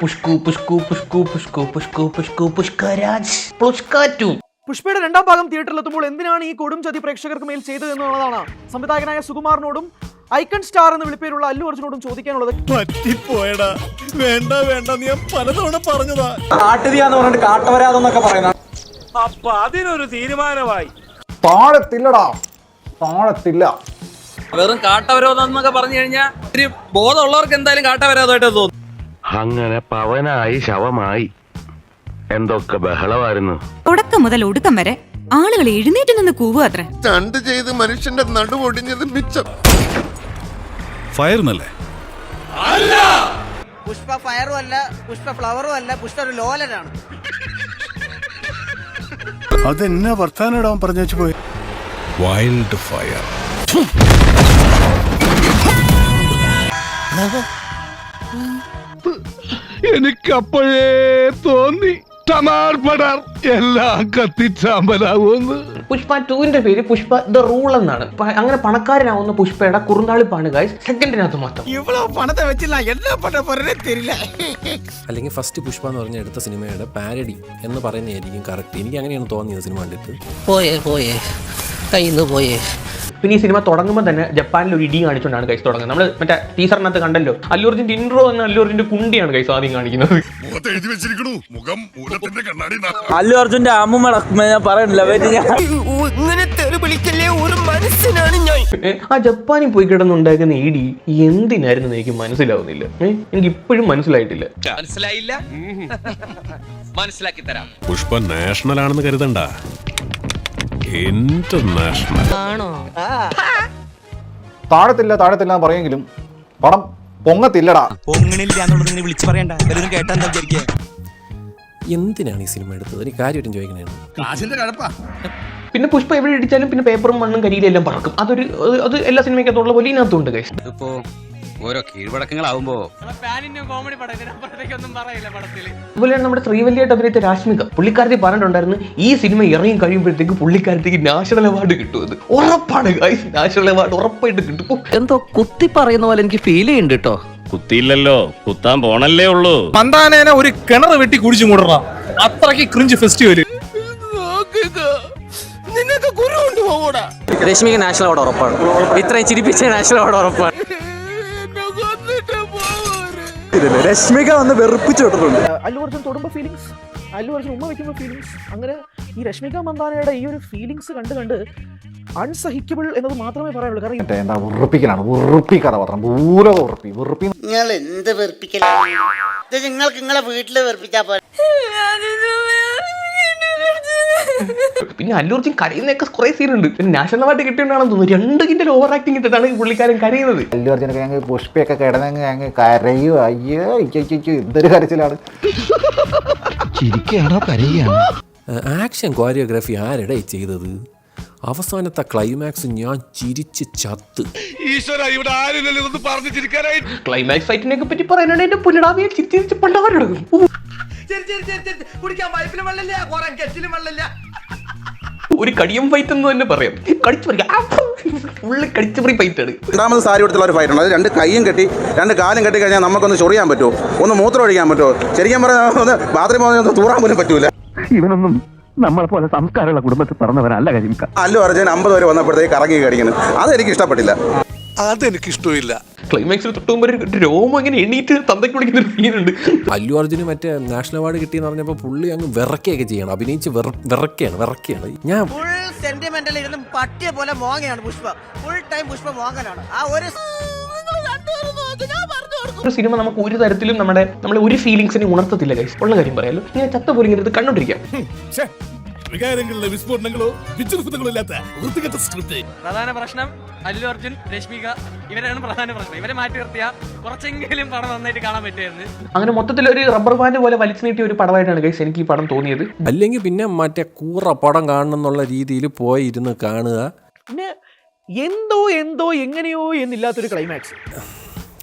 പുഷ്കു പുഷ്കു പുഷ്കു പുഷ്കു പുഷ്കു പുഷ്കു പുഷ്കരാജ് പുഷ്കാറ്റു. പുഷ്പയുടെ രണ്ടാം ഭാഗം തിയേറ്ററിൽ എത്തുമ്പോൾ എന്തിനാണ് ഈ കൊടും ചതി പ്രേക്ഷകർക്ക് മേൽ ചെയ്തത് എന്നുള്ളതാണ്. സംവിധായകനായ സുകുമാറിനോടും ഐക്കൺ സ്റ്റാർ എന്ന് വിളിപ്പേരുള്ള അല്ലു അർജുനോടും ചോദിക്കാനുള്ളത് പറ്റിപ്പോയടാ. വേണ്ട വേണ്ട നീ ഞാൻ പലതവണ പറഞ്ഞതാ. കാട്ടുതിയാന്ന് പറഞ്ഞിട്ട് കാട്ടവരാതെന്നൊക്കെ പറയുന്ന അപ്പൊ അതിനൊരു തീരുമാനമായി. താഴത്തില്ലടാ. താഴത്തില്ല. വെറും കാട്ടവരോധം എന്നൊക്കെ പറഞ്ഞു കഴിഞ്ഞാൽ ഒരു ബോധമുള്ളവർക്ക് എന്തായാലും കാട്ടവരോധമായിട്ട് തോന്നും അങ്ങനെ പവനായി ശവമായി. എന്തൊക്കെ ബഹളമായിരുന്നു. തുടക്കം മുതൽ ഒടുക്കം വരെ ആളുകൾ എഴുന്നേറ്റ് നിന്ന് കൂവുക അത്ര. സ്റ്റണ്ട് ചെയ്ത് മനുഷ്യന്റെ നടുവൊടിഞ്ഞത് മിച്ചം. ഫയർന്നല്ലേ പുഷ്പ ഫയറും അല്ല പുഷ്പ ഫ്ലവറും അല്ല പുഷ്പ ഒരു ലോലനാണ്. അതെന്നാ വർത്താനം പറഞ്ഞു വെച്ചു പോയി? വൈൽഡ് ഫയർ എനിക്കപ്പോഴേ തോന്നി. എല്ലാം പുഷ്പ ടൂവിന്റെ പേര് പുഷ്പ ദ റൂൾ എന്നാണ്. അങ്ങനെ പണക്കാരനാവുന്ന പുഷ്പയുടെ കുറുന്നാളിപ്പാണ് ഗൈസ് സെക്കൻഡിനകത്ത് മാത്രം. ഇവളോ പണത്തെ വെച്ചില്ല എന്നാ പണ തരില്ല. അല്ലെങ്കിൽ ഫസ്റ്റ് പുഷ്പ എന്ന് പറഞ്ഞ എടുത്ത സിനിമയുടെ പാരഡി എന്ന് പറയുന്നതായിരിക്കും കറക്റ്റ് എനിക്ക് അങ്ങനെയാണ് തോന്നിയത് സിനിമ കണ്ടിട്ട്. പോയേ പോയേ. കയ്യിൽ പോയേ. പിന്നെ ഈ സിനിമ തുടങ്ങുമ്പോൾ തന്നെ ജപ്പാനിൽ ഒരു ഇടി കാണിച്ചുകൊണ്ടാണ് ഗൈസ് തുടങ്ങുന്നത്. നമ്മൾ മറ്റേ ടീച്ചറിനകത്ത് കണ്ടല്ലോ അല്ലൂർജിന്റെ ഇൻട്രോ തന്നെ അല്ലൂർജിന്റെ കുണ്ടിയാണ് ഗൈസ് ആദ്യം കാണിക്കുന്നത്. അല്ലൂർജിന്റെ അല്ലു അർജുന്റെ അമ്മൂമ്മ ഞാൻ പറയണില്ല ഞാൻ ഇങ്ങനെ തെറി ഒരു മനസ്സിനാണ് ഞാൻ. ആ ജപ്പാനിൽ പോയി കിടന്നുണ്ടാക്കുന്ന ഇടി എന്തിനായിരുന്നു എനിക്ക് മനസ്സിലാവുന്നില്ല? എനിക്ക് ഇപ്പോഴും മനസ്സിലായിട്ടില്ല. മനസ്സിലായില്ല? മനസ്സിലാക്കി തരാം. പുഷ്പ നാഷണൽ ആണെന്ന് കരുതണ്ട. ഇന്റർനാഷണൽ താഴത്തില്ല താഴത്തില്ല എന്ന് പറയെങ്കിലും പടം പൊങ്ങത്തില്ലടാ. പൊങ്ങണില്ല എന്നുള്ളത് ഇങ്ങനെ വിളിച്ചു പറയണ്ട. എല്ലാവരും കേട്ടാ എന്താ വിചാരിക്കുക എന്തിനാണ് ഈ സിനിമ എടുത്തത്? എനിക്ക് കാര്യമായിട്ടും ചോദിക്കണേ കാശിന്റെ കഴപ്പാ പിന്നെ പുഷ്പ എവിടെ ഇടിച്ചാലും പിന്നെ പേപ്പറും മണ്ണും കരിയിലെല്ലാം എല്ലാം പറക്കും. അതൊരു അത് എല്ലാ സിനിമയ്ക്കകത്തുള്ള പോലെ ഇതിനകത്തുണ്ട് കേസ് ഇതിപ്പോ ഓരോ കീഴ്വഴക്കങ്ങളാവുമ്പോ അതുപോലെയാണ് നമ്മുടെ ശ്രീവല്യായിട്ട് അഭിനയിച്ച രാശ്മിക പുള്ളിക്കാരത്തി പറഞ്ഞിട്ടുണ്ടായിരുന്നു ഈ സിനിമ ഇറങ്ങി കഴിയുമ്പോഴത്തേക്ക് പുള്ളിക്കാരത്തേക്ക് നാഷണൽ അവാർഡ് കിട്ടുമെന്ന് ഉറപ്പാണ് നാഷണൽ അവാർഡ് ഉറപ്പായിട്ട് കിട്ടും. എന്തോ കുത്തി പറയുന്ന പോലെ എനിക്ക് ഫീൽ ചെയ്യുന്നുണ്ട് കേട്ടോ കുത്തിയില്ലല്ലോ കുത്താൻ പോണല്ലേ ഉള്ളൂ. മന്ദാനേനെ ഒരു കിണർ വെട്ടി കുടിച്ചു മൂടണ അത്രയ്ക്ക് ക്രിഞ്ച് ഫെസ്റ്റിവൽ രശ്മിക്ക് നാഷണൽ അവാർഡ് ഉറപ്പാണ്. ഇത്രയും ചിരിപ്പിച്ച നാഷണൽ അവാർഡ് ഉറപ്പാണ്. രശ്മിക വന്ന് വെറുപ്പിച്ചു വിട്ടിട്ടുണ്ട്. അല്ലു അർജുൻ തൊടുമ്പോൾ ഫീലിങ്സ് അല്ലു അർജുൻ ഉമ്മ വയ്ക്കുമ്പോൾ ഫീലിങ്സ് അങ്ങനെ ഈ രശ്മിക മന്ദാനയുടെ ഈ ഒരു ഫീലിങ്സ് കണ്ട് കണ്ട് അൺസഹിക്കബിൾ എന്നത് മാത്രമേ പറയാനുള്ളൂ. കാരണം എന്താ വെറുപ്പിക്കലാണ്. വെറുപ്പിക്കാതെ പത്രം പൂര വെറുപ്പി. വെറുപ്പി നിങ്ങൾ എന്ത് വെറുപ്പിക്കലാണ്? ഇത് നിങ്ങൾക്ക് നിങ്ങളെ വീട്ടിൽ വെറുപ്പിച്ചാ പോലെ പിന്നെ അല്ലൂർജിൻ കരയുന്നൊക്കെ കുറെ സീനുണ്ട്. പിന്നെ നാഷണൽ അവാർഡ് കിട്ടിയോണ്ടാണെന്ന് തോന്നുന്നു. രണ്ട് കിന്റെ ഓവർ ആക്ടിങ് ഇട്ടിട്ടാണ് ഈ പുള്ളിക്കാരൻ കരയുന്നത്. അല്ലു അർജുനൊക്കെ ഞങ്ങൾ പുഷ്പയൊക്കെ കിടന്നെങ്കിൽ ഞങ്ങൾ കരയോ. അയ്യോ ഇയ്യോ എന്തൊരു കരച്ചിലാണ്. ആക്ഷൻ കോറിയോഗ്രാഫി ആരുടെ ചെയ്തത്? അവസാനത്തെ ക്ലൈമാക്സ് ഞാൻ ചിരിച്ച് ചത്ത്. ഈശ്വര ഇവിടെ പറഞ്ഞു ചിരിക്കാനായി ക്ലൈമാക്സ് ഫൈറ്റിനെ പറ്റി പറയാനാണ് എന്റെ പുനരാവിയെ ചിരിച്ച് പണ്ടാവരെടുക്കും കുടിക്കാൻ പൈപ്പിലും വെള്ളമില്ല കുറെ കെറ്റിലും വെള്ളമില്ല. ഒരു കടിയും ഫൈറ്റ് എന്ന് തന്നെ പറയാം. കടിച്ചു ഉള്ളിൽ ഫുള്ള് കടിച്ചു ഫൈറ്റ് ആണ്. രണ്ടാമത് സാരി എടുത്തുള്ള ഒരു ഫൈറ്റ് ഉണ്ട്. അത് രണ്ട് കൈയും കെട്ടി രണ്ട് കാലും കെട്ടി കഴിഞ്ഞാൽ നമുക്കൊന്ന് ചൊറിയാൻ പറ്റുമോ? ഒന്ന് മൂത്രം ഒഴിക്കാൻ പറ്റുമോ? ശരിക്കും പറഞ്ഞാൽ ഒന്ന് ബാത്റൂം ഒന്ന് തൂറാൻ പോലും പറ്റൂല. ഇവനൊന്നും നമ്മളെ പോലെ സംസ്കാരമുള്ള കുടുംബത്തിൽ പറഞ്ഞവരല്ല കരിമിക്ക അല്ല അർജുൻ അമ്പത് വരെ വന്നപ്പോഴത്തേക്ക് കറങ്ങി കടിക്കുന്നു. അതെനിക്ക് ഇഷ്ടപ്പെട്ടില്ല. അതെനിക്ക് ഇഷ്ടമില്ല ക്ലൈമാക്സിൽ തൊട്ടുമ്പോ ഒരു രോമം ഇങ്ങനെ എണീറ്റ് തന്തയ്ക്ക് വിളിക്കുന്ന ഒരു സീനുണ്ട് അല്ലു അർജുന് മറ്റേ നാഷണൽ അവാർഡ് കിട്ടിയെന്ന് പറഞ്ഞപ്പോൾ പുള്ളി അങ്ങ് വിറക്കുകയൊക്കെ ചെയ്യണം. അഭിനയിച്ച് വിറക്കയാണ് വിറക്കുകയാണ് വിറക്കുകയാണ്. ഞാൻ ഫുൾ സെന്റിമെന്റൽ ഇരുന്ന് പട്ടിയെ പോലെ മോങ്ങയാണ് പുഷ്പ. ഫുൾ ടൈം പുഷ്പ മോങ്ങലാണ്. ആ ഒരു ഒരു സിനിമ നമുക്ക് ഒരു തരത്തിലും നമ്മുടെ നമ്മളെ ഒരു ഫീലിംഗ്സിനെ ഉണർത്തത്തില്ല ഗൈസ് ഉള്ള കാര്യം പറയാലോ. ഇങ്ങനെ ചത്ത പോലെ ഇങ്ങനെ ഇത് കണ്ടോണ്ടിരിക്കാം. വികാരങ്ങളിലെ വിസ്ഫോടനങ്ങളോ വിച്ഛുതങ്ങളോ ഇല്ലാത്ത വൃത്തികെട്ട സ്ക്രിപ്റ്റ് പ്രധാന പ്രശ്നം അല്ലു അർജുൻ രശ്മിക ഇവരാണ് പ്രധാന പ്രശ്നം. ഇവരെ മാറ്റി നിർത്തിയ കുറച്ചെങ്കിലും പടം നന്നായിട്ട് കാണാൻ പറ്റുമായിരുന്നു. അങ്ങനെ മൊത്തത്തിൽ ഒരു റബ്ബർ ബാൻഡ് പോലെ വലിച്ചു നീട്ടിയ ഒരു പടമായിട്ടാണ് ഗൈസ് എനിക്ക് ഈ പടം തോന്നിയത്. അല്ലെങ്കിൽ പിന്നെ മറ്റേ കൂറ പടം കാണണം എന്നുള്ള രീതിയിൽ പോയി ഇരുന്ന് കാണുക. പിന്നെ എന്തോ എന്തോ എങ്ങനെയോ എന്നില്ലാത്തൊരു ക്ലൈമാക്സ്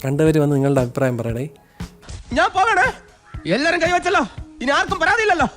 കണ്ടവർ വന്ന് നിങ്ങളുടെ അഭിപ്രായം പറയണേ ഞാൻ പോകണേ. എല്ലാരും കൈവച്ചല്ലോ ഇനി ആർക്കും പരാതിയില്ലല്ലോ.